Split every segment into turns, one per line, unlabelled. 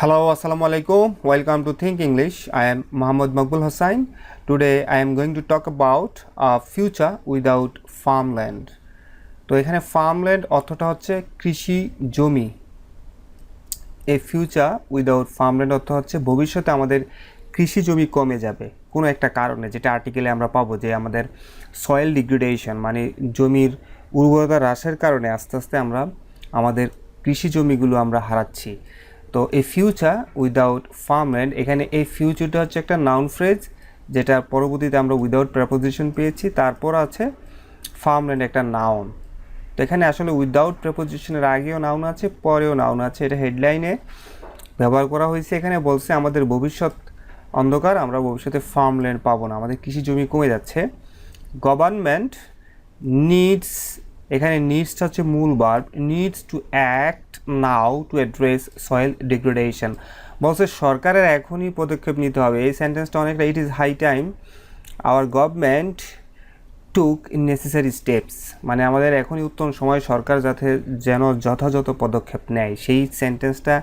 Hello, Assalamu alaikum. Welcome to Think English. I am Muhammad Makbul Hussain. Today I am going to talk about a future without farmland. তো এখানে farmland অর্থটা হচ্ছে কৃষি জমি এ future without farmland অর্থ হচ্ছে ভবিষ্যতে আমাদের কৃষি জমি কমে যাবে কোনো একটা কারণে যেটা আর্টিকেলে আমরা পাবো যে আমাদের সয়েল ডিগ্রেডেশন মানে জমির উর্বরতা হ্রাসের কারণে আস্তে আস্তে আমরা আমাদের কৃষি জমিগুলো আমরা হারাচ্ছি তো এই ফিউচার উইদাউট ফার্মল্যান্ড এখানে এই ফিউচারটা হচ্ছে একটা নাউন ফ্রেজ যেটা পরবর্তীতে আমরা উইদাউট প্রেপোজিশন পেয়েছি। তারপর আছে ফার্মল্যান্ড একটা নাউন তো এখানে আসলে উইদাউট প্রেপোজিশনের আগেও নাউন আছে, পরেও নাউন আছে। এটা হেডলাইনে ব্যবহার করা হয়েছে। এখানে বলছে আমাদের ভবিষ্যৎ অন্ধকার, আমরা ভবিষ্যতে ফার্মল্যান্ড পাবো না। আমাদের কৃষি জমি কমে যাচ্ছে। গভর্নমেন্ট নিডস এখানে নিডসটা হচ্ছে মূল verb needs to act now to address soil degradation বলছে, সরকারের এখনই পদক্ষেপ নিতে হবে। এই সেন্টেন্সটা অনেকটা it is high time our government took necessary steps মানে আমাদের এখনই উত্তম সময় সরকার যাতে যেন যথাযথ পদক্ষেপ নেয়। সেই সেন্টেন্সটা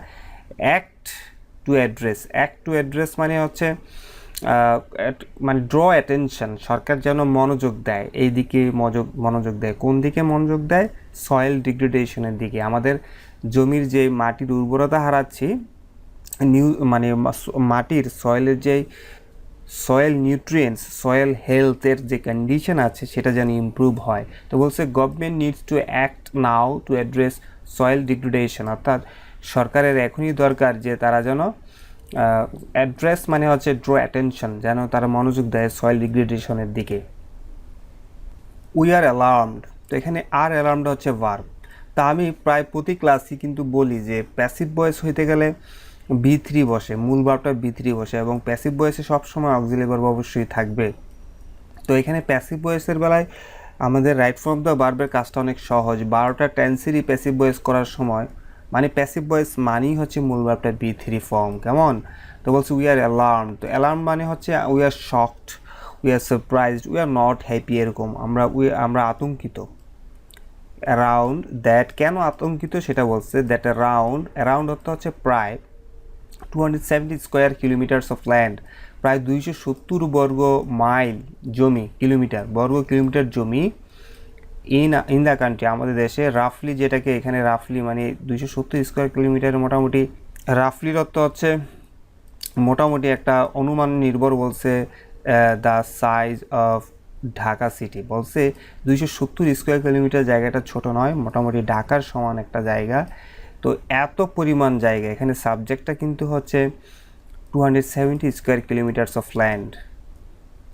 act to address act to address মানে হচ্ছে মানে ড্র অ্যাটেনশন সরকার যেন মনোযোগ দেয়, এই দিকে মনোযোগ মনোযোগ দেয়। কোন দিকে মনোযোগ দেয়? সয়েল ডিগ্রেডেশনের দিকে। আমাদের জমির যে মাটির উর্বরতা হারাচ্ছি নিউ মানে মাটির সয়েলের যে সয়েল নিউট্রিয়েন্টস সয়েল হেলথের যে কন্ডিশন আছে, সেটা যেন ইমপ্রুভ হয়। তো বলছে government needs to act now to address soil degradation অর্থাৎ সরকারের এখনই দরকার যে তারা যেন অ্যাড্রেস মানে হচ্ছে ড্র অ্যাটেনশন যেন তারা মনোযোগ দেয় সয়েল ডিগ্রেডেশনের দিকে। উই আর অ্যালার্মড তো এখানে আর অ্যালার্মড হচ্ছে ভার্ব তা আমি প্রায় প্রতি ক্লাসই কিন্তু বলি যে প্যাসিভ বয়েস হইতে গেলে বি থ্রি বসে, মূল ভার্বটা বি থ্রি বসে এবং প্যাসিভ বয়েসে সবসময় অক্সিলারি ভার্ব অবশ্যই থাকবে। তো এখানে প্যাসিভ ভয়েসের বেলায় আমাদের রাইট ফর্ম দ্য বার্বের কাজটা অনেক সহজ। বারোটা টেন্সিরই প্যাসিভ ভয়েস করার সময় মানে প্যাসিভ ভয়েস মানেই হচ্ছে মূল বার্বটা বি থ্রি ফর্ম কেমন? তো বলছে উই আর অ্যালার্ম তো অ্যালার্ম মানে হচ্ছে we are shocked we are surprised we are not happy এরকম। আমরা উই আমরা আতঙ্কিত। অ্যারাউন্ড দ্যাট কেন আতঙ্কিত সেটা বলছে দ্যাট অ্যারাউন্ড অ্যারাউন্ড অর্থ হচ্ছে প্রায় two hundred seventy square kilometres of land প্রায় দুইশো সত্তর বর্গ মাইল জমি কিলোমিটার বর্গ কিলোমিটার জমি ইন ইন দ্য কান্ট্রি আমাদের দেশে রাফলি যেটাকে এখানে রাফলি মানে দুইশো সত্তর স্কোয়ার কিলোমিটার মোটামুটি রাফলির অর্থ হচ্ছে মোটামুটি একটা অনুমান নির্ভর বলছে the size of Dhaka city বলছে দুইশো সত্তর স্কোয়ার কিলোমিটার জায়গাটা ছোট নয়, মোটামুটি ঢাকার সমান একটা জায়গা। তো এত পরিমাণ জায়গা, এখানে সাবজেক্টটা কিন্তু হচ্ছে two hundred seventy square kilometres of land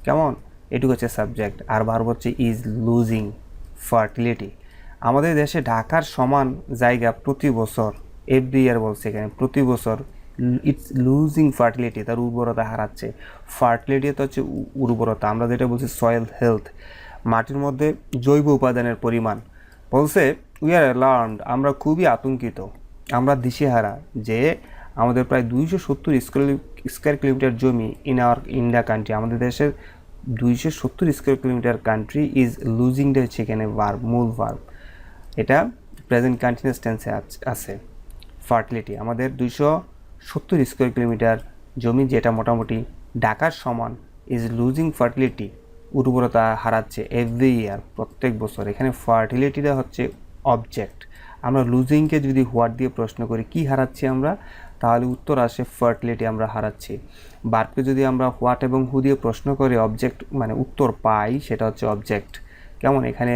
কেমন? এটুকু হচ্ছে সাবজেক্ট আর ভার্ব হচ্ছে ইজ লুজিং ফার্টিলিটি। আমাদের দেশে ঢাকার সমান জায়গা প্রতি বছর এভরি ইয়ার বলছে এখানে, প্রতি বছর ইটস লুজিং ফার্টিলিটি তার উর্বরতা হারাচ্ছে। ফার্টিলিটি তো হচ্ছে উর্বরতা, আমরা যেটা বলছি সয়েল হেলথ মাটির মধ্যে জৈব উপাদানের পরিমাণ। বলছে উই আর অ্যালার্মড আমরা খুবই আতঙ্কিত। আমরা দিশেহারা যে আমাদের প্রায় দুইশো সত্তর স্কোয়ার কিলোমিটার জমি ইন আওয়ার ইন্ডিয়া কান্ট্রি আমাদের দেশের দুইশো সত্তর স্কোয়ার কিলোমিটার কান্ট্রি ইজ লুজিংটা হচ্ছে এখানে ভার্ব মূল ভার্ব এটা প্রেজেন্ট কন্টিনিউয়াস টেন্সে আছে ফার্টিলিটি আমাদের দুইশো সত্তর স্কোয়ার কিলোমিটার জমি যেটা মোটামুটি ঢাকার সমান ইজ লুজিং ফার্টিলিটি উর্বরতা হারাচ্ছে এভরি ইয়ার প্রত্যেক বছর। এখানে ফার্টিলিটিটা হচ্ছে অবজেক্ট আমরা লুজিংকে যদি হোয়াট দিয়ে প্রশ্ন করি, কি হারাচ্ছি আমরা? তাহলে উত্তর আসে ফার্টিলিটি আমরা হারাচ্ছি। বার্বকে যদি আমরা হোয়াট এবং হু দিয়ে প্রশ্ন করে অবজেক্ট মানে উত্তর পাই, সেটা হচ্ছে অবজেক্ট কেমন? এখানে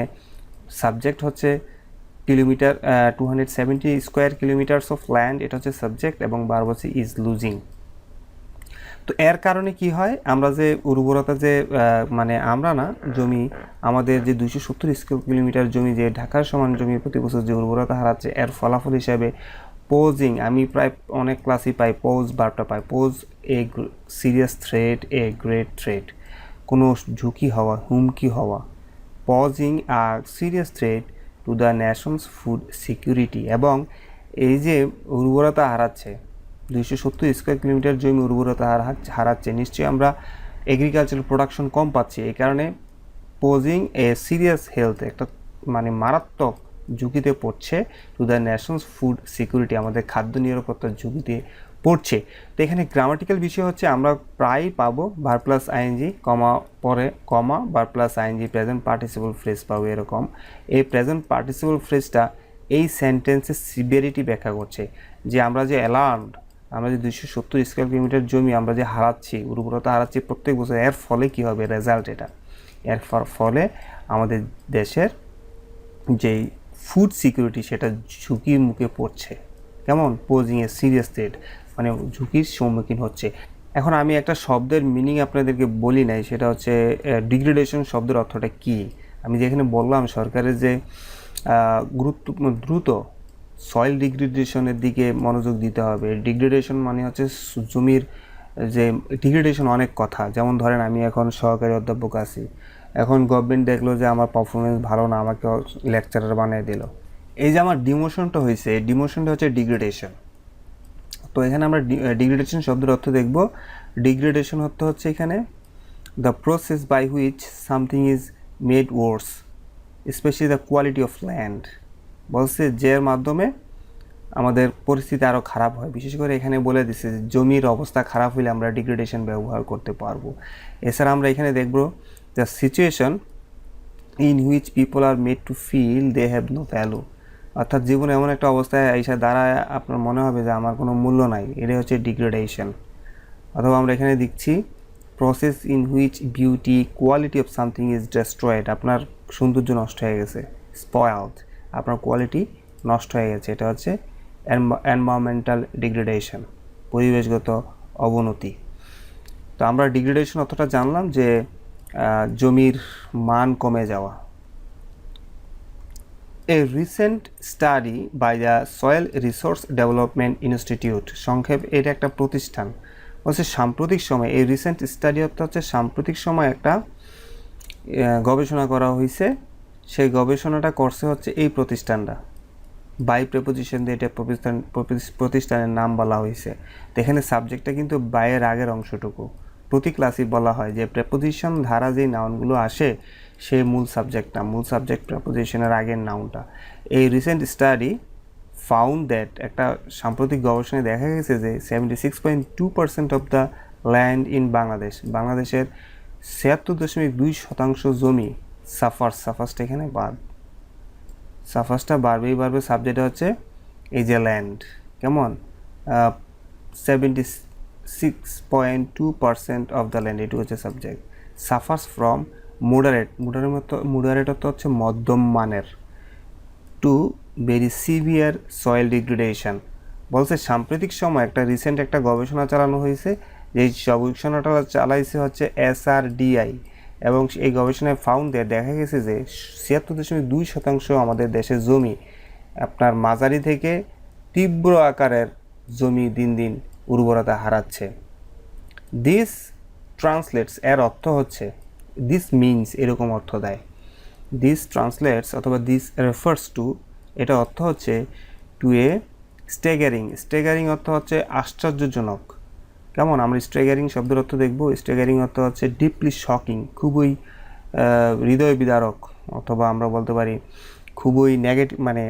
সাবজেক্ট হচ্ছে kilometre two hundred seventy square kilometres of land এটা হচ্ছে সাবজেক্ট এবং বার হচ্ছে ইজ লুজিং তো এর কারণে কি হয়? আমরা যে উর্বরতা যে মানে আমরা না, জমি, আমাদের যে দুইশো সত্তর স্কোয়ার কিলোমিটার জমি যে ঢাকার সমান জমি প্রতি বছর যে উর্বরতা হারাচ্ছে, এর ফলাফল হিসাবে পোজিং আমি প্রায় অনেক ক্লাসই পাই পোজ বারটা পাই pose a serious threat a great threat কোনো ঝুঁকি হওয়া, হুমকি হওয়া। Posing are serious threat to the nation's food security এবং এই যে উর্বরতা হারাচ্ছে, দুইশো সত্তর স্কোয়ার কিলোমিটার জমি উর্বরতা হারা- হারাচ্ছে, নিশ্চয়ই আমরা এগ্রিকালচারাল প্রোডাকশন কম পাচ্ছি। এই কারণে পোজিং এ সিরিয়াস হেলথ একটা মানে মারাত্মক ঝুঁকিতে পড়ছে to the national food security আমাদের খাদ্য নিরাপত্তার ঝুঁকিতে পড়ছে। তো এখানে গ্রামাটিক্যাল বিষয় হচ্ছে আমরা প্রায় পাবো ভার প্লাস আইএনজি কমা পরে কমা বার plus ING present participle phrase পাবো এরকম। এই প্রেজেন্ট পার্টিসিপল ফ্রেজটা এই সেন্টেন্সের সিভিয়ারিটি ব্যাখ্যা করছে যে আমরা যে অ্যালার্মড আমরা যে দুইশো সত্তর স্কোয়ার কিলোমিটার জমি আমরা যে হারাচ্ছি, উর্বরতা হারাচ্ছি প্রত্যেক বছর, এর ফলে কী হবে? রেজাল্ট এটা। এর ফলে আমাদের দেশের যেই ফুড সিকিউরিটি সেটা ঝুঁকির মুখে পড়ছে। কেমন? পোজিং এ সিরিয়াস থ্রেট মানে ঝুঁকির সম্মুখীন হচ্ছে। এখন আমি একটা শব্দের মিনিং আপনাদেরকে বলি নাই, সেটা হচ্ছে ডিগ্রেডেশন শব্দের অর্থটা কী? আমি যেখানে বললাম, সরকারের যে গুরুত্ব দ্রুত সয়েল ডিগ্রেডেশনের দিকে মনোযোগ দিতে হবে। ডিগ্রেডেশন মানে হচ্ছে জমির যে ডিগ্রেডেশন অনেক কথা। যেমন ধরেন, আমি এখন সহকারী অধ্যাপক আছি। এখন গভর্নমেন্ট দেখল যে আমার পারফরমেন্স ভালো না, আমাকে লেকচারার বানিয়ে দিল। এই যে আমার ডিমোশনটা হয়েছে, এই ডিমোশনটা হচ্ছে ডিগ্রেডেশন তো এখানে আমরা ডিগ্রেডেশন শব্দের অর্থ দেখব। ডিগ্রেডেশন অর্থ হচ্ছে এখানে the process by which something is made worse specially the quality of land বলছে যের মাধ্যমে আমাদের পরিস্থিতি আরও খারাপ হয়। বিশেষ করে এখানে বলে দিচ্ছে জমির অবস্থা খারাপ হলে আমরা ডিগ্রেডেশন ব্যবহার করতে পারব। এছাড়া আমরা এখানে দেখব the situation in which people are made to feel they have no value অর্থাৎ জীবনে এমন একটা অবস্থায় এসে দাঁড়ায়, আপনার মনে হবে যে আমার কোনো মূল্য নাই। এটাই হচ্ছে ডিগ্রেডেশন অথবা আমরা এখানে দেখছি process in which beauty quality of something is destroyed আপনার সৌন্দর্য নষ্ট হয়ে গেছে স্পয়েলড আপনার কোয়ালিটি নষ্ট হয়ে গেছে। এটা হচ্ছে এনভায়রনমেন্টাল ডিগ্রেডেশন পরিবেশগত অবনতি। তো আমরা ডিগ্রেডেশন অতটা জানলাম যে জমির মান কমে যাওয়া। A recent study by the Soil Resource Development Institute সংক্ষেপ এটা একটা প্রতিষ্ঠান হচ্ছে সাম্প্রতিক সময়, এই রিসেন্ট স্টাডি অর্থ হচ্ছে সাম্প্রতিক সময় একটা গবেষণা করা হয়েছে সেই গবেষণাটা করছে হচ্ছে এই প্রতিষ্ঠানটা। বাই প্রেপোজিশন দিয়ে এটা প্রতিষ্ঠান প্রতিষ্ঠানের নাম বলা হয়েছে তো এখানে সাবজেক্টটা কিন্তু বাইয়ের আগের অংশটুকু। প্রতি ক্লাসই বলা হয় যে প্রেপোজিশন ধারা যে নাউনগুলো আসে, সে মূল সাবজেক্ট না। মূল সাবজেক্ট প্রেপোজিশনের আগের নাউনটা এই রিসেন্ট স্টাডি ফাউন্ড দ্যাট একটা সাম্প্রতিক গবেষণায় দেখা গেছে যে seventy six point two percent of the land in Bangladesh বাংলাদেশের ছিয়াত্তর দশমিক দুই শতাংশ জমি সাফার সাফার্সটা এখানে বাদ। সাফার্সটা বাড়বেই বাড়বে সাবজেক্ট হচ্ছে এই যে ল্যান্ড কেমন? Seventy six point two percent of the land এটু হচ্ছে subject suffers from moderate moderate মতো মোডারেট অর্থ হচ্ছে মধ্যম মানের to very severe soil degradation বলছে, সাম্প্রতিক সময় একটা রিসেন্ট একটা গবেষণা চালানো হয়েছে, যে গবেষণাটা চালাইছে হচ্ছে এসআরডিআই এবং এই গবেষণায় ফাউন্ড দেখা গেছে যে ছিয়াত্তর দশমিক দুই শতাংশ আমাদের দেশের জমি আপনার মাঝারি থেকে তীব্র আকারের জমি দিন দিন উর্বরতা হারাচ্ছে। দিস ট্রান্সলেটস এর অর্থ হচ্ছে দিস মিনস এরকম অর্থ দেয়। দিস ট্রান্সলেটস অথবা দিস রেফার্স টু এটা অর্থ হচ্ছে টু এ স্টেগারিং স্টেগারিং অর্থ হচ্ছে আশ্চর্যজনক। কেমন? আমরা স্টেগারিং শব্দের অর্থ দেখব। স্টেগারিং অর্থ হচ্ছে ডিপলি শকিং খুবই হৃদয় বিদারক। অথবা আমরা বলতে পারি, খুবই নেগেটিভ মানে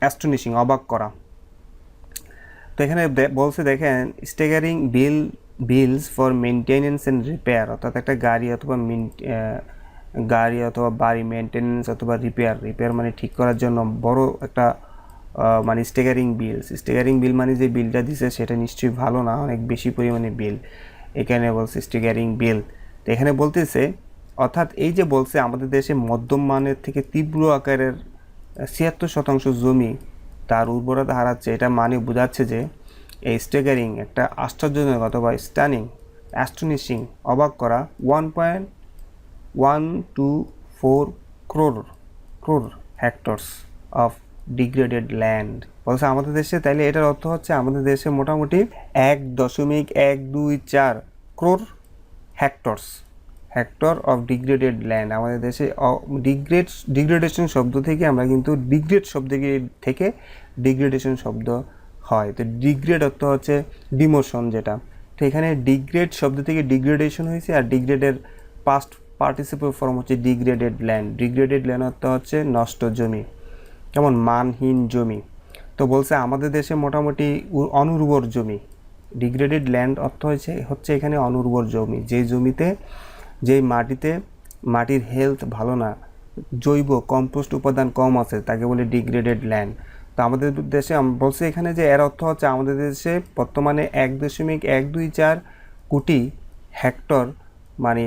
অ্যাস্টনিশিং অবাক করা। তো এখানে বলছে, দেখেন staggering bill bills for maintenance and repair অর্থাৎ একটা গাড়ি অথবা গাড়ি অথবা বাড়ি মেনটেনেন্স অথবা রিপেয়ার রিপেয়ার মানে ঠিক করার জন্য বড় একটা মানে স্টেগারিং বিলস স্টেগারিং বিল মানে যে বিলটা দিছে, সেটা নিশ্চয়ই ভালো না, অনেক বেশি পরিমাণে বিল এখানে বলছে স্টেগারিং বিল তো এখানে বলতেছে, অর্থাৎ এই যে বলছে, আমাদের দেশে মধ্যম মানের থেকে তীব্র আকারের ছিয়াত্তর শতাংশ জমি তার উর্বরতা হারাচ্ছে। এটা মানে বোঝাচ্ছে যে এই স্টেগারিং একটা আশ্চর্যজনক অথবা স্টানিং অ্যাস্টনিশিং অবাক করা one point one two four crore crore hectares of degraded land বলছে আমাদের দেশে, তাইলে এটার অর্থ হচ্ছে আমাদের দেশে মোটামুটি এক দশমিক এক দুই চার crore hectares hectare of degraded land আমাদের দেশে ডিগ্রেড ডিগ্রেডেশন শব্দ থেকে আমরা কিন্তু ডিগ্রেড শব্দ থেকে ডিগ্রেডেশন শব্দ হয়। তো ডিগ্রেড অর্থ হচ্ছে ডিমোশন যেটা। তো এখানে ডিগ্রেড শব্দ থেকে ডিগ্রেডেশন হয়েছে আর ডিগ্রেডের পাস্ট পার্টিসিপেট ফর্ম হচ্ছে ডিগ্রেডেড ল্যান্ড ডিগ্রেডেড ল্যান্ড অর্থ হচ্ছে নষ্ট জমি। কেমন? মানহীন জমি। তো বলছে আমাদের দেশে মোটামুটি অনুর্বর জমি। ডিগ্রেডেড ল্যান্ড অর্থ হয়েছে, হচ্ছে এখানে অনুর্বর জমি। যে জমিতে যেই মাটিতে মাটির হেলথ ভালো না, জৈব কম্পোস্ট উপাদান কম আছে, তাকে বলে ডিগ্রেডেড ল্যান্ড তো আমাদের দেশে বলছে এখানে যে এর অর্থ হচ্ছে আমাদের দেশে বর্তমানে এক দশমিক এক দুই চার কোটি হেক্টর মানে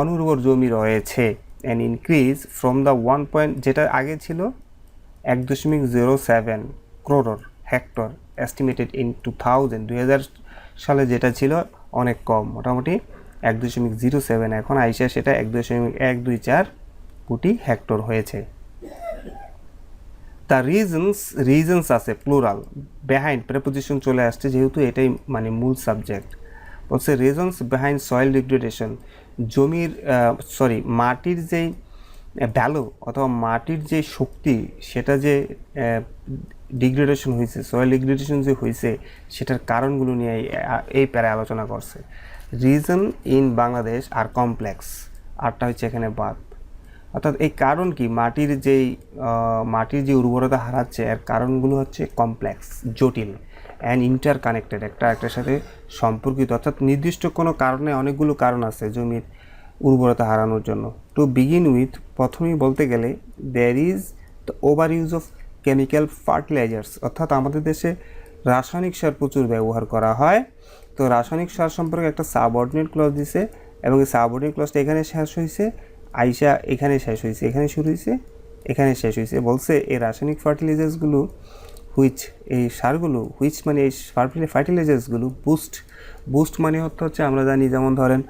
অনুর্বর জমি রয়েছে। An increase from the one point যেটা আগে ছিল এক দশমিক zero seven crore hectare estimated in two thousand দুই হাজার সালে যেটা ছিল অনেক কম, মোটামুটি এক দশমিক জিরো সেভেন এখন আইসা সেটা এক দশমিক এক দুই চার কোটি হেক্টর হয়েছে। তার রিজনস রিজনস আছে প্লুরাল বেহাইন্ড প্রেপোজিশন চলে আসছে, যেহেতু এটাই মানে মূল সাবজেক্ট বলছে রিজনস বেহাইন্ড সয়েল ডিগ্রেডেশন জমির সরি মাটির যেই ভ্যালু অথবা মাটির যে শক্তি, সেটা যে ডিগ্রেডেশন হয়েছে সয়েল ডিগ্রেডেশন যে হয়েছে সেটার কারণগুলো নিয়ে এই- এই প্যারা আলোচনা করছে। Reason in Bangladesh are complex আরটা হচ্ছে এখানে বাদ। অর্থাৎ এই কারণ কি? মাটির যেই মাটির যে উর্বরতা হারাচ্ছে, এর কারণগুলো হচ্ছে কমপ্লেক্স জটিল অ্যান্ড ইন্টার কানেক্টেড একটা, একটার সাথে সম্পর্কিত। অর্থাৎ নির্দিষ্ট কোনো কারণে অনেকগুলো কারণ আছে জমির উর্বরতা হারানোর জন্য। টু বিগিন উইথ প্রথমেই বলতে গেলে there is the over use of chemical fertilizers অর্থাৎ আমাদের দেশে রাসায়নিক সার প্রচুর ব্যবহার করা হয়। তো রাসায়নিক সার সম্পর্কে একটা সাবঅর্ডিনেট ক্লজ দিছে এবং এই সাবঅর্ডিনেট ক্লজটা এখানে শেষ হয়েছে। আইসা এখানে শেষ হয়েছে, এখানে শুরু হয়েছে, এখানে শেষ হয়েছে। বলছে এই রাসায়নিক ফার্টিলাইজার্সগুলো হুইচ এই সারগুলো হুইচ মানে এই ফার্টিলাইজার্সগুলো বুস্ট বুস্ট মানে হচ্ছে হচ্ছে আমরা জানি, যেমন ধরেন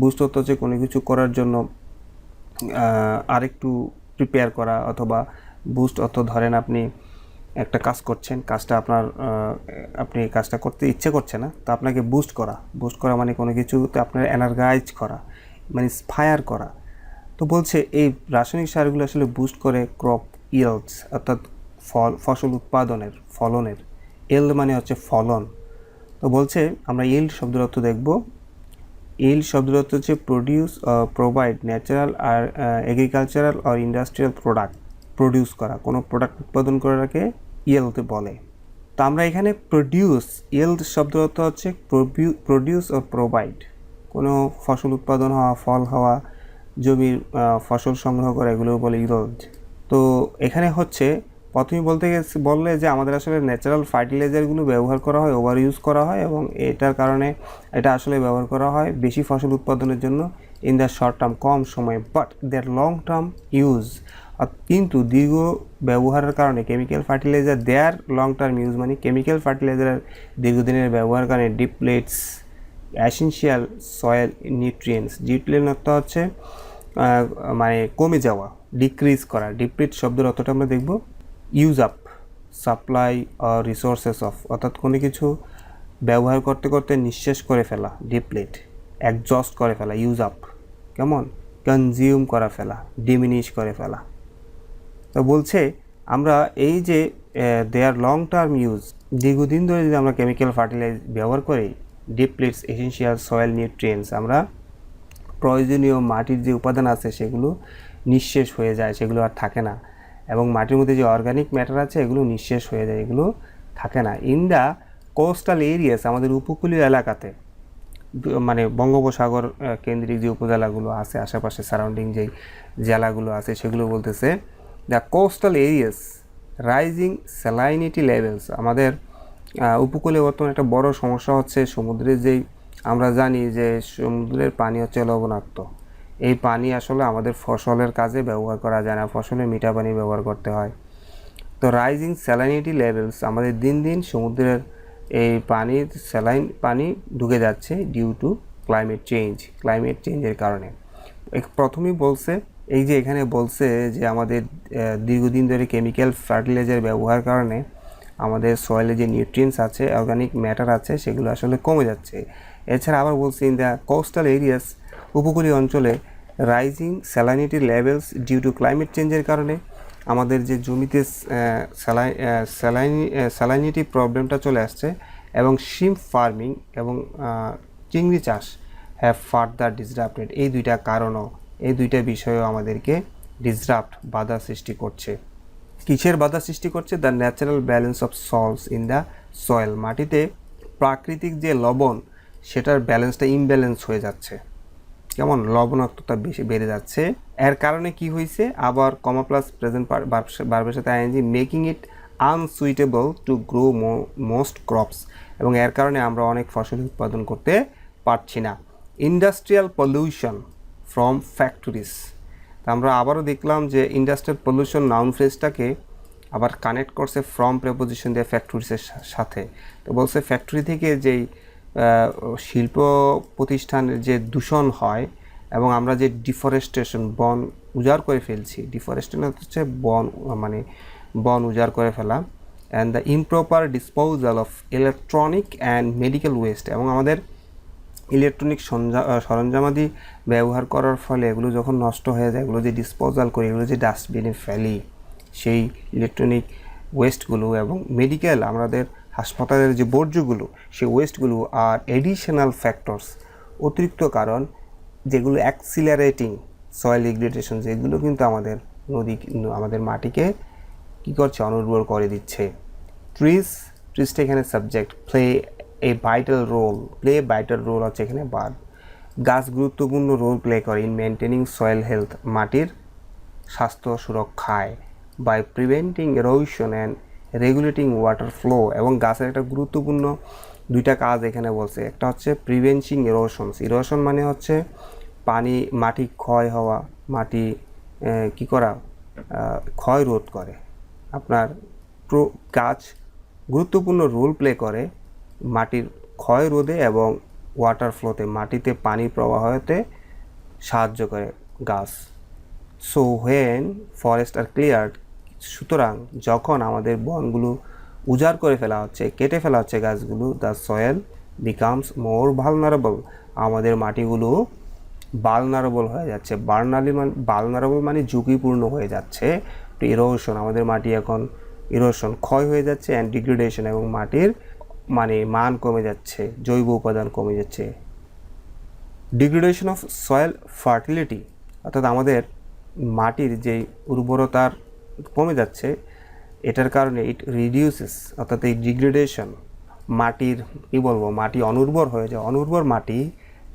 বুস্ট হতে হচ্ছে কোনো কিছু করার জন্য আরেকটু প্রিপেয়ার করা অথবা বুস্ট অর্থ ধরেন আপনি একটা কাজ করছেন, কাজটা আপনার আপনি কাজটা করতে ইচ্ছে করছে না, তো আপনাকে বুস্ট করা। বুস্ট করা মানে কোনো কিছুতে আপনার এনার্গাইজ করা মানে ফায়ার করা। তো বলছে এই রাসায়নিক সারগুলো আসলে বুস্ট করে ক্রপ ইয়েলস অর্থাৎ ফল, ফসল উৎপাদনের, ফলনের। এল মানে হচ্ছে ফলন। তো বলছে, আমরা ইল্ড শব্দের অর্থ দেখব। ইল্ড শব্দের অর্থ হচ্ছে প্রডিউস প্রোভাইড ন্যাচারাল আর এগ্রিকালচারাল আর ইন্ডাস্ট্রিয়াল প্রোডাক্ট প্রডিউস করা। কোনো প্রোডাক্ট উৎপাদন করাকে ইয়েলতে বলে। তো আমরা এখানে প্রডিউস ইয়েল্ড শব্দের অর্থ হচ্ছে প্রডিউস ও প্রোভাইড কোনো ফসল উৎপাদন হওয়া, ফল হওয়া জমির ফসল সংগ্রহ করা এগুলো বলে ইরোড তো এখানে হচ্ছে, প্রথমে বলতে গেছে, বললে যে আমাদের আসলে ন্যাচারাল ফার্টিলাইজারগুলো ব্যবহার করা হয় ওভার ইউজ করা হয় এবং এটার কারণে এটা আসলে ব্যবহার করা হয় বেশি ফসল উৎপাদনের জন্য ইন দ্য শর্ট টার্ম কম সময়ে but that long term use কিন্তু দীর্ঘ ব্যবহারের কারণে chemical fertiliser their long term use মানে কেমিক্যাল ফার্টিলাইজারের দীর্ঘদিনের ব্যবহারের কারণে ডিপ্লেটস অ্যাসেনশিয়াল সয়েল নিউট্রিয়েন্টস ডিপ্লেন হচ্ছে মানে কমে যাওয়া ডিক্রিজ করা ডিপ্লিট শব্দের অর্থটা আমরা দেখব। ইউজ আপ সাপ্লাই আর রিসোর্সেস অফ অর্থাৎ কোনো কিছু ব্যবহার করতে করতে নিঃশেষ করে ফেলা ডিপ্লেট একজস্ট করে ফেলা ইউজ আপ কেমন? কনজিউম করা ফেলা ডিমিনিশ করে ফেলা। তো বলছে, আমরা এই যে দেয়ার লং টার্ম ইউজ দীর্ঘদিন ধরে যদি আমরা কেমিক্যাল ফার্টিলাইজ ব্যবহার করি ডিপ্লিটস এসেন্সিয়াল সয়েল নিউট্রিয়েন্টস আমরা প্রয়োজনীয় মাটির যে উপাদান আছে সেগুলো নিঃশেষ হয়ে যায়, সেগুলো আর থাকে না। এবং মাটির মধ্যে যে অর্গানিক ম্যাটার আছে, এগুলো নিঃশেষ হয়ে যায়, এগুলো থাকে না। ইন দ্য কোস্টাল এরিয়াস আমাদের উপকূলীয় এলাকাতে মানে বঙ্গোপসাগর কেন্দ্রিক যে উপজেলাগুলো আছে, আশেপাশে সারাউন্ডিং যেই জেলাগুলো আছে, সেগুলো বলতেছে the coastal areas rising salinity levels আমাদের উপকূলে বর্তমানে একটা বড় সমস্যা হচ্ছে সমুদ্রের যেই আমরা জানি যে সমুদ্রের পানি হচ্ছে লবণাক্ত। এই পানি আসলে আমাদের ফসলের কাজে ব্যবহার করা যায় না, ফসলে মিঠা পানি ব্যবহার করতে হয়। তো রাইজিং স্যালাইনিটি লেভেলস আমাদের দিন দিন সমুদ্রের এই পানির স্যালাইন পানি ঢুকে যাচ্ছে due to climate change climate চেঞ্জের কারণে। প্রথমেই বলছে, এই যে এখানে বলছে যে আমাদের দীর্ঘদিন ধরে কেমিক্যাল ফার্টিলাইজার ব্যবহার কারণে আমাদের সয়েলে যে নিউট্রিয়েন্টস আছে অর্গানিক ম্যাটার আছে, সেগুলো আসলে কমে যাচ্ছে। এছাড়া আবার বলছি ইন দ্য কোস্টাল এরিয়াস উপকূলীয় অঞ্চলে rising salinity levels due to climate চেঞ্জের কারণে আমাদের যে জমিতে স্যালাই স্যালাইনি স্যালাইনিটি প্রবলেমটা চলে আসছে এবং শিম ফার্মিং এবং চিংড়ি চাষ হ্যাভ ফার্দার ডিসরাপ্টেড এই দুইটা কারণও, এই দুইটা বিষয়ও আমাদেরকে ডিসরাপ্ট বাধা সৃষ্টি করছে। কিসের বাধা সৃষ্টি করছে? The natural balance of salts in the soil মাটিতে প্রাকৃতিক যে লবণ, সেটার ব্যালেন্সটা ইমব্যালেন্স হয়ে যাচ্ছে। কেমন? লবণাক্ততা বেশি বেড়ে যাচ্ছে। এর কারণে কি হয়েছে আবার কমা প্লাস প্রেজেন্ট বারবার সাথে ING making it unsuitable to grow most crops এবং এর কারণে আমরা অনেক ফসল উৎপাদন করতে পারছি না। ইন্ডাস্ট্রিয়াল পলিউশন ফ্রম ফ্যাক্টরিজ তা আমরা আবারও দেখলাম যে ইন্ডাস্ট্রিয়াল পলিউশন নাউন ফ্রেজটাকে আবার কানেক্ট করছে ফ্রম প্রেপোজিশন দিয়ে ফ্যাক্টরিসের সাথে। তো বলছে ফ্যাক্টরি থেকে যেই শিল্প প্রতিষ্ঠানের যে দূষণ হয় এবং আমরা যে ডিফরেস্টেশন বন উজাড় করে ফেলছি ডিফরেস্টেশন হচ্ছে বন মানে বন উজাড় করে ফেলা and the improper disposal of electronic and medical waste এবং আমাদের ইলেকট্রনিক সরঞ্জামাদি ব্যবহার করার ফলে এগুলো যখন নষ্ট হয়ে যায়, এগুলো যে ডিসপোজাল করি, এগুলো যে ডাস্টবিনে ফেলি, সেই ইলেকট্রনিক ওয়েস্টগুলো এবং মেডিকেল আমাদের হাসপাতালের যে বর্জ্যগুলো, সেই ওয়েস্টগুলো আর এডিশনাল ফ্যাক্টরস অতিরিক্ত কারণ যেগুলো অ্যাক্সিলারেটিং সয়েল ডিগ্রেডেশন যেগুলো কিন্তু আমাদের নদী, আমাদের মাটিকে কী করছে? অনুর্বর করে দিচ্ছে। ট্রিজ ট্রিজটা এখানে subject play a vital role play vital role হচ্ছে এখানে বাদ গাছ গুরুত্বপূর্ণ রোল প্লে করে ইন মেনটেনিং সয়েল হেলথ মাটির স্বাস্থ্য সুরক্ষায়। By preventing erosion and regulating water flow এবং গাছের একটা গুরুত্বপূর্ণ দুইটা কাজ এখানে বলছে। একটা হচ্ছে প্রিভেন্টিং এরোশনস ইরোশন মানে হচ্ছে পানি, মাটি ক্ষয় হওয়া, মাটি কি করা ক্ষয় রোধ করে। আপনার গাছ গুরুত্বপূর্ণ রোল প্লে করে মাটির ক্ষয় রোধে এবং ওয়াটার ফ্লোতে মাটিতে পানি প্রবাহতে সাহায্য করে গাছ। So when forest are clear সুতরাং যখন আমাদের বনগুলো উজাড় করে ফেলা হচ্ছে, কেটে ফেলা হচ্ছে গাছগুলো the soil becomes more vulnerable আমাদের মাটিগুলো বালনারেবল হয়ে যাচ্ছে। বার্নালি মানে বালনারেবল মানে ঝুঁকিপূর্ণ হয়ে যাচ্ছে। ইরোশন আমাদের মাটি এখন ইরোশন ক্ষয় হয়ে যাচ্ছে অ্যান্ড ডিগ্রেডেশন এবং মাটির মানে মান কমে যাচ্ছে, জৈব উপাদান কমে যাচ্ছে। ডিগ্রেডেশন অফ সয়েল ফার্টিলিটি অর্থাৎ আমাদের মাটির যে উর্বরতার কমে যাচ্ছে, এটার কারণে ইট রিডিউসেস অর্থাৎ এই ডিগ্রেডেশন মাটির, কী বলব, মাটি অনুর্বর হয়ে যায়, অনুর্বর মাটি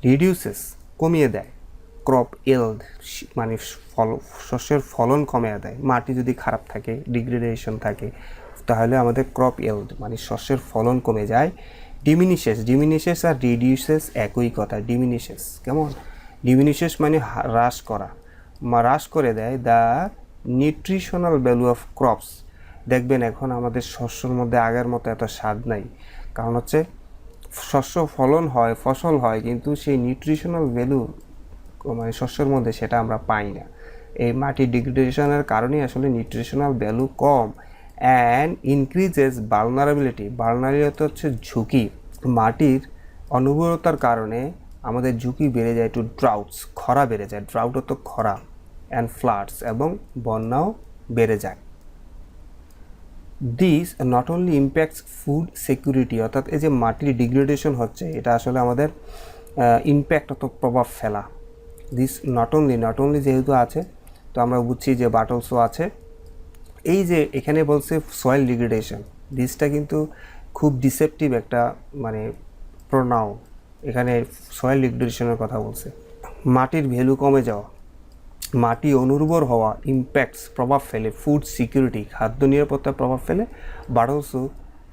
রিডিউসেস কমিয়ে দেয়। ক্রপ এল্ড মানে ফল, শস্যের ফলন কমিয়ে দেয়। মাটি যদি খারাপ থাকে ডিগ্রেডেশন থাকে তাহলে আমাদের ক্রপ এল্ড মানে শস্যের ফলন কমে যায় ডিমিনিশেস ডিমিনিশেস আর রিডিউসেস একই কথা ডিমিনিশেস কেমন? ডিমিনিশেস মানে হ্রাস করা হ্রাস করে দেয় the nutritional value of crops দেখবেন এখন আমাদের শস্যর মধ্যে আগের মতো এত স্বাদ নাই, কারণ হচ্ছে শস্য ফলন হয়, ফসল হয়, কিন্তু সেই নিউট্রিশনাল ভ্যালু মানে শস্যের মধ্যে সেটা আমরা পাই না, এই মাটি ডিগ্রেডেশনের কারণেই আসলে নিউট্রিশনাল ভ্যালু কম অ্যান্ড ইনক্রিজেস বালনারেবিলিটি বালনারিয়ত হচ্ছে ঝুঁকি। মাটির অনুর্বরতার কারণে আমাদের ঝুঁকি বেড়ে যায় টু ড্রাউটস খরা বেড়ে যায়। ড্রাউট হতো খরা অ্যান্ড ফ্লাডস এবং বন্যাও বেড়ে যায়। This not only impacts food security অর্থাৎ এই যে মাটির ডিগ্রেডেশন হচ্ছে, এটা আসলে আমাদের ইম্প্যাক্ট অত প্রভাব ফেলা। This not only not only যেহেতু আছে, তো আমরা বুঝছি যে বাটলসও আছে। এই যে এখানে বলছে সয়েল ডিগ্রেডেশন দিসটা কিন্তু খুব ডিসেপটিভ একটা মানে প্রোনাউন এখানে সয়েল ডিগ্রেডেশনের কথা বলছে। মাটির ভ্যালু কমে যাওয়া, মাটি অনুর্বর হওয়া ইম্প্যাক্টস প্রভাব ফেলে ফুড সিকিউরিটি খাদ্য নিরাপত্তার প্রভাব ফেলে but also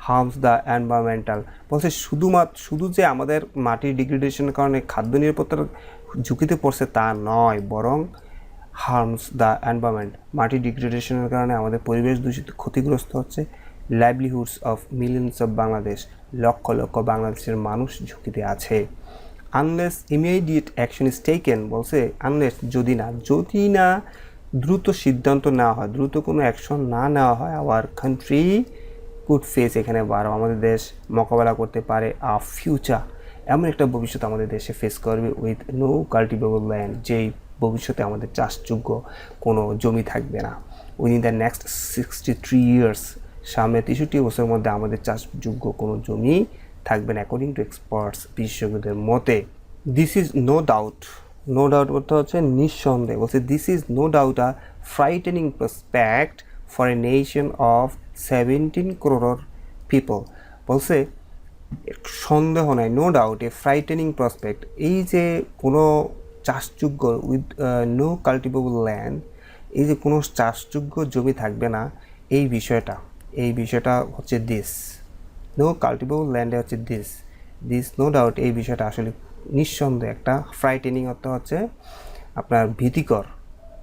harms the environmental বলছে শুধুমাত্র, শুধু যে আমাদের মাটির ডিগ্রেডেশনের কারণে খাদ্য নিরাপত্তার ঝুঁকিতে পড়ছে তা নয়, বরং হার্মস দ্য এনভায়রনমেন্ট মাটি ডিগ্রেডেশনের কারণে আমাদের পরিবেশ দূষিত, ক্ষতিগ্রস্ত হচ্ছে livelihoods of millions of Bangladesh lakh lakh বাংলাদেশের মানুষ ঝুঁকিতে আছে। Unless immediate action is taken বলছে আনলেস যদি না যদি না দ্রুত সিদ্ধান্ত নেওয়া হয়, দ্রুত কোনো অ্যাকশন না নেওয়া হয় আওয়ার কান্ট্রি কুড ফেস এখানে বারো আমাদের দেশ মোকাবেলা করতে পারে আ ফিউচার এমন একটা ভবিষ্যৎ আমাদের দেশে ফেস করবে উইথ নো কাল্টিভেবল ল্যান্ড যেই ভবিষ্যতে আমাদের চাষযোগ্য কোনো জমি থাকবে না। Within the next sixty three years সামনে তেষট্টি বছরের মধ্যে আমাদের চাষযোগ্য কোনো জমি থাকবে না। অ্যাকর্ডিং টু এক্সপার্টস বিশেষজ্ঞদের মতে this is no doubt no doubt অর্থ হচ্ছে নিঃসন্দেহ। বলছে this is no doubt a frightening prospect for a nation of seventeen crore people বলছে, সন্দেহ নাই no doubt a frightening prospect এই যে কোনো চাষযোগ্য উইথ নো কাল্টিভেবল ল্যান্ড এই যে কোনো চাষযোগ্য জমি থাকবে না, এই বিষয়টা এই বিষয়টা হচ্ছে দিস নো কাল্টিভেবল ল্যান্ডে হচ্ছে দিস দিস নো ডাউট এই বিষয়টা আসলে নিঃসন্দেহে একটা ফ্রাইটেনিং অর্থ হচ্ছে আপনার ভীতিকর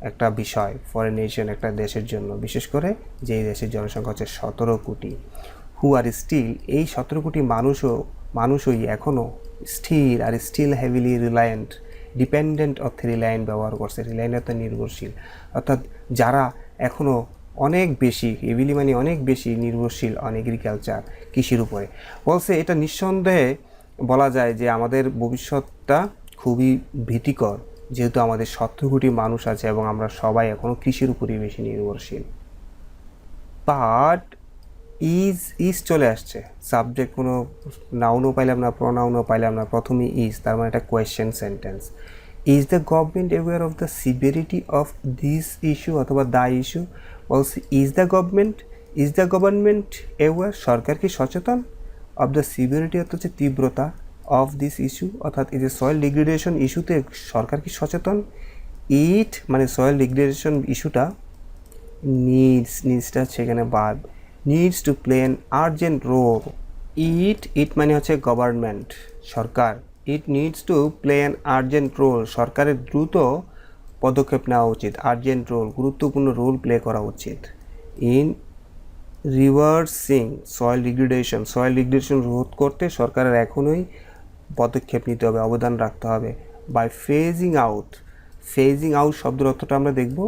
একটা বিষয় ফরেন নেশন একটা দেশের জন্য, বিশেষ করে যেই দেশের জনসংখ্যা হচ্ছে সতেরো কোটি হু আর স্টিল এই সতেরো কোটি মানুষও, মানুষই এখনও স্থির are still heavily reliant dependent অর্থে রিলায়েন্ট ব্যবহার করছে রিলায়েন্ট অর্থে নির্ভরশীল। অর্থাৎ যারা এখনও অনেক বেশি হেভিলি মানে অনেক বেশি নির্ভরশীল অন এগ্রিকালচার কৃষির উপরে। বলছে, এটা নিঃসন্দেহে বলা যায় যে আমাদের ভবিষ্যৎটা খুবই ভীতিকর, যেহেতু আমাদের সতেরো কোটি মানুষ আছে এবং আমরা সবাই এখনও কৃষির উপরই বেশি নির্ভরশীল। বাট ইজ ইজ চলে আসছে। সাবজেক্ট কোনো নাউনও পাইলাম না প্রনাউনও পাইলাম না, প্রথমে ইজ তার মানে একটা question sentence is the government aware of the severity of this issue অথবা দ্য ইস্যু বলছে is the government is the government aware সরকার কি সচেতন? অফ দ্য সিভিয়ারিটি অর্থ হচ্ছে তীব্রতা অফ দিস ইস্যু অর্থাৎ এই যে সয়েল ডিগ্রেডেশন ইস্যুতে সরকার কি সচেতন? ইট মানে সয়েল ডিগ্রেডেশন ইস্যুটা নিডস নিডসটা সেখানে বাদ। Needs to play an urgent role it it মানে হচ্ছে government Sarkar. It needs to play an urgent role সরকারের দ্রুত পদক্ষেপ নেওয়া উচিত আর্জেন্ট রোল গুরুত্বপূর্ণ রোল প্লে করা উচিত। In reversing soil degradation soil degradation রোধ করতে সরকারের এখনই পদক্ষেপ নিতে হবে, অবদান রাখতে হবে। By phasing out phasing out শব্দের অর্থটা আমরা দেখব।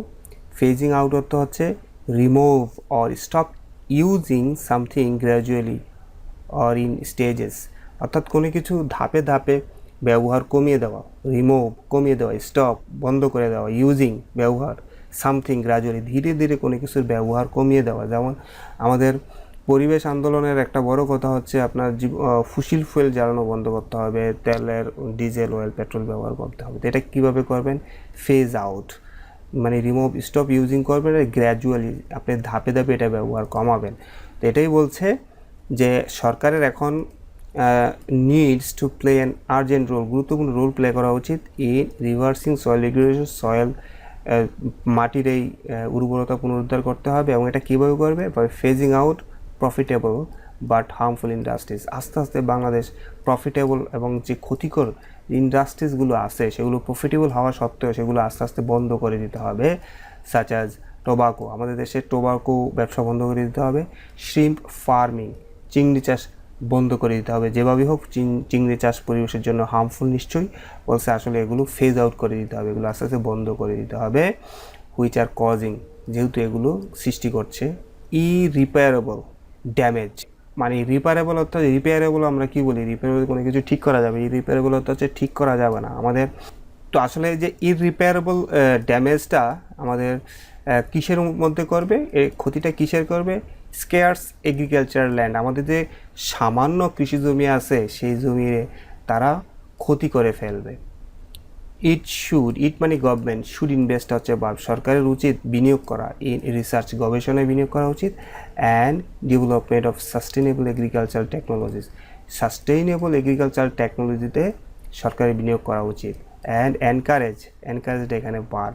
ফেজিং আউট অর্থ হচ্ছে remove or stop using something gradually or in stages অর্থাৎ কোনো কিছু ধাপে ধাপে ব্যবহার কমিয়ে দেওয়া রিমুভ কমিয়ে দেওয়া স্টপ বন্ধ করে দেওয়া ইউজিং ব্যবহার সামথিং গ্রাজুয়ালি ধীরে ধীরে কোনো কিছুর ব্যবহার কমিয়ে দেওয়া। যেমন আমাদের পরিবেশ আন্দোলনের একটা বড় কথা হচ্ছে আপনার ফুসিল ফুয়েল জ্বালানো বন্ধ করতে হবে, তেলের ডিজেল অয়েল পেট্রোল ব্যবহার করতে হবে। এটা কীভাবে করবেন? ফেজ আউট মানে রিমুভ স্টপ ইউজিং করবেন আর গ্র্যাজুয়ালি আপনি ধাপে ধাপে এটা ব্যবহার কমাবেন। তো এটাই বলছে যে সরকারের এখন needs to play an urgent role গুরুত্বপূর্ণ রোল প্লে করা উচিত in reversing soil regulation soil মাটির এই উর্বরতা পুনরুদ্ধার করতে হবে এবং এটা কীভাবে করবে? Phasing out profitable but harmful industries আস্তে আস্তে বাংলাদেশ প্রফিটেবল এবং যে ক্ষতিকর ইন্ডাস্ট্রিজগুলো আছে, সেগুলো প্রফিটেবল হওয়া সত্ত্বেও সেগুলো আস্তে আস্তে বন্ধ করে দিতে হবে সাচ অ্যাজ টোবাকো আমাদের দেশে টোবাকো ব্যবসা বন্ধ করে দিতে হবে শ্রিম্প ফার্মিং চিংড়ি চাষ বন্ধ করে দিতে হবে। যেভাবে হোক চিংড়ি চাষ পরিবেশের জন্য হার্মফুল নিশ্চয়ই, বলছে আসলে এগুলো ফেজ আউট করে দিতে হবে, এগুলো আস্তে আস্তে বন্ধ করে দিতে হবে হুইচ আর কজিং যেহেতু এগুলো সৃষ্টি করছে ই রিপেয়ারেবল ড্যামেজ মানে রিপেয়ারেবল অর্থাৎ রিপেয়ারেবল আমরা কি বলি? রিপেয়ারেবল কোনো কিছু ঠিক করা যাবে রিপেয়ারেবল অর্থ হচ্ছে ঠিক করা যাবে না। আমাদের তো আসলে যে ইরিপেয়ারেবল ড্যামেজটা আমাদের কিসের মধ্যে করবে? এর ক্ষতিটা কিসের করবে? স্কেয়ার্স এগ্রিকালচার ল্যান্ড আমাদের যে সামান্য কৃষি জমি আছে, সেই জমিতে তারা ক্ষতি করে ফেলবে। ইট শুড ইট মানে গভর্নমেন্ট শুড ইনভেস্ট হচ্ছে বা সরকারের উচিত বিনিয়োগ করা ইন রিসার্চ গবেষণায় বিনিয়োগ করা উচিত and development of sustainable agriculture technologies sustainable agriculture টেকনোলজিতে সরকারের বিনিয়োগ করা উচিত অ্যান্ড এনকারেজ এনকারেজটা এখানে বার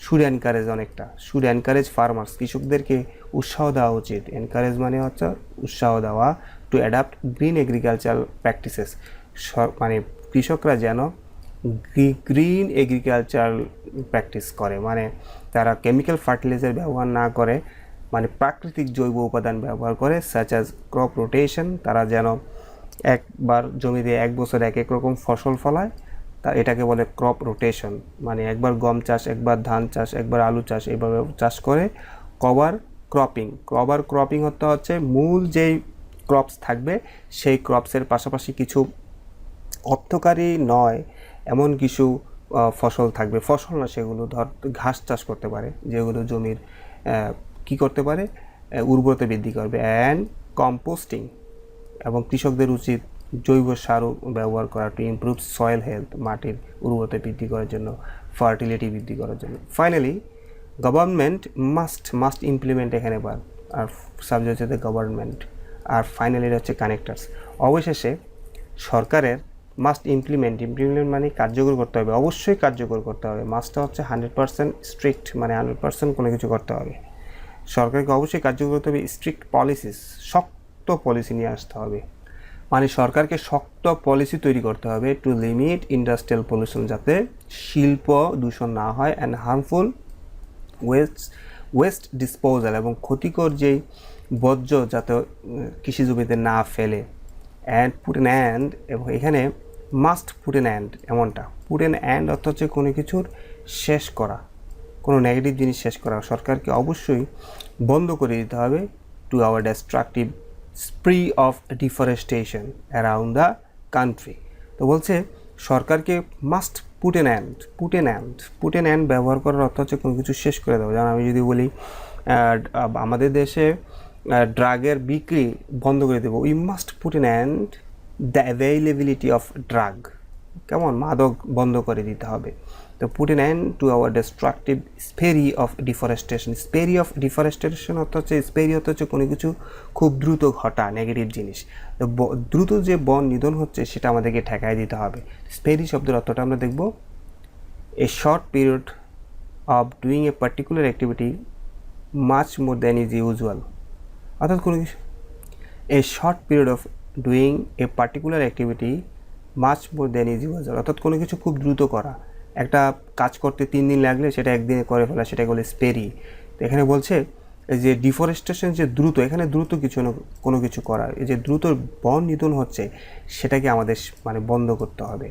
শুড এনকারেজ অনেকটা। শুড এনকারেজ ফার্মার্স কৃষকদেরকে উৎসাহ দেওয়া উচিত। এনকারেজ মানে হচ্ছে উৎসাহ দেওয়া to adapt green agriculture practices মানে কৃষকরা যেন গ্রিন এগ্রিকালচার প্র্যাকটিস করে। মানে তারা কেমিক্যাল ফার্টিলাইজার ব্যবহার না করে মানে প্রাকৃতিক জৈব উপাদান ব্যবহার করে সাচ অ্যাজ ক্রপ রোটেশন তারা যেন একবার জমিতে এক বছর এক এক রকম ফসল ফলায়, তা এটাকে বলে ক্রপ রোটেশন মানে একবার গম চাষ, একবার ধান চাষ, একবার আলু চাষ এইভাবে চাষ করে কভার ক্রপিং কভার ক্রপিং হতে হচ্ছে মূল যেই ক্রপস থাকবে, সেই ক্রপসের পাশাপাশি কিছু অর্থকারী নয় এমন কিছু ফসল থাকবে। ফসল না, সেগুলো ধর ঘাস চাষ করতে পারে, যেগুলো জমির কি করতে পারে? উর্বরতা বৃদ্ধি করবে। অ্যান্ড কম্পোস্টিং এবং কৃষকদের উচিত জৈব সার ব্যবহার করা টু ইমপ্রুভ সয়েল হেলথ মাটির উর্বরতা বৃদ্ধি করার জন্য ফার্টিলিটি বৃদ্ধি করার জন্য। Finally government must must implement এখানে বার, আর সাবজেক্ট হচ্ছে গভর্নমেন্ট আর ফাইনালি হচ্ছে কানেক্টার্স অবশেষে, সরকারের মাস্ট ইমপ্লিমেন্ট ইমপ্লিমেন্ট মানে কার্যকর করতে হবে। অবশ্যই কার্যকর করতে হবে। মাস্টটা হচ্ছে হান্ড্রেড পার্সেন্ট স্ট্রিক্ট মানে হান্ড্রেড পার্সেন্ট কোনো কিছু করতে হবে। সরকারকে অবশ্যই কার্যকর করতে হবে। স্ট্রিক্ট পলিসিস শক্ত পলিসি নিয়ে আসতে হবে। মানে সরকারকে শক্ত পলিসি তৈরি করতে হবে টু লিমিট ইন্ডাস্ট্রিয়াল পলিউশন যাতে শিল্প দূষণ না হয় and harmful waste waste disposal এবং ক্ষতিকর যেই বর্জ্য যাতে কৃষি জমিতে না ফেলে অ্যান্ড পুট অ্যান অ্যান্ড এবং এখানে মাস্ট পুট অ্যান অ্যান্ড এমনটা। পুট এন অ্যান্ড অর্থ হচ্ছে কোনো কিছুর শেষ করা, কোনো নেগেটিভ জিনিস শেষ করা। সরকারকে অবশ্যই বন্ধ করে দিতে হবে to our destructive spree of deforestation around the country তো বলছে, সরকারকে must put an end put an end put an end ব্যবহার করার অর্থ হচ্ছে কোনো কিছু শেষ করে দেবো যেমন আমি যদি বলি আমাদের দেশে ড্রাগের বিক্রি বন্ধ করে দেবো। We must put an end the availability of drug কেমন? মাদক বন্ধ করে দিতে হবে। তো put an end to our destructive spree of deforestation spree of deforestation অর্থ হচ্ছে স্পেরি অর্থ হচ্ছে কোনো কিছু খুব দ্রুত ঘটা নেগেটিভ জিনিস। তো দ্রুত যে বন নিধন হচ্ছে, সেটা আমাদেরকে ঠেকায় দিতে হবে। স্পেরি শব্দের অর্থটা আমরা দেখব। A short period of doing a particular activity much more than is usual অর্থাৎ কোনো কিছু। A short period of doing a particular activity much more than is usual অর্থাৎ কোনো কিছু খুব দ্রুত করা। একটা কাজ করতে তিন দিন লাগলে সেটা একদিনে করে ফেলা, সেটাকে বলে স্পেরি তো এখানে বলছে, এই যে ডিফরেস্টেশন যে দ্রুত, এখানে দ্রুত কিছু কোনো কিছু করা। এই যে দ্রুত বন নিধন হচ্ছে, সেটাকে আমাদের মানে বন্ধ করতে হবে।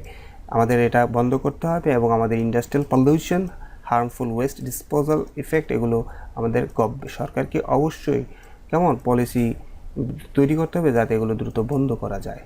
আমাদের এটা বন্ধ করতে হবে এবং আমাদের industrial pollution harmful waste disposal effect এগুলো আমাদের সরকারকে অবশ্যই, কেমন? পলিসি তৈরি করতে হবে যাতে এগুলো দ্রুত বন্ধ করা যায়।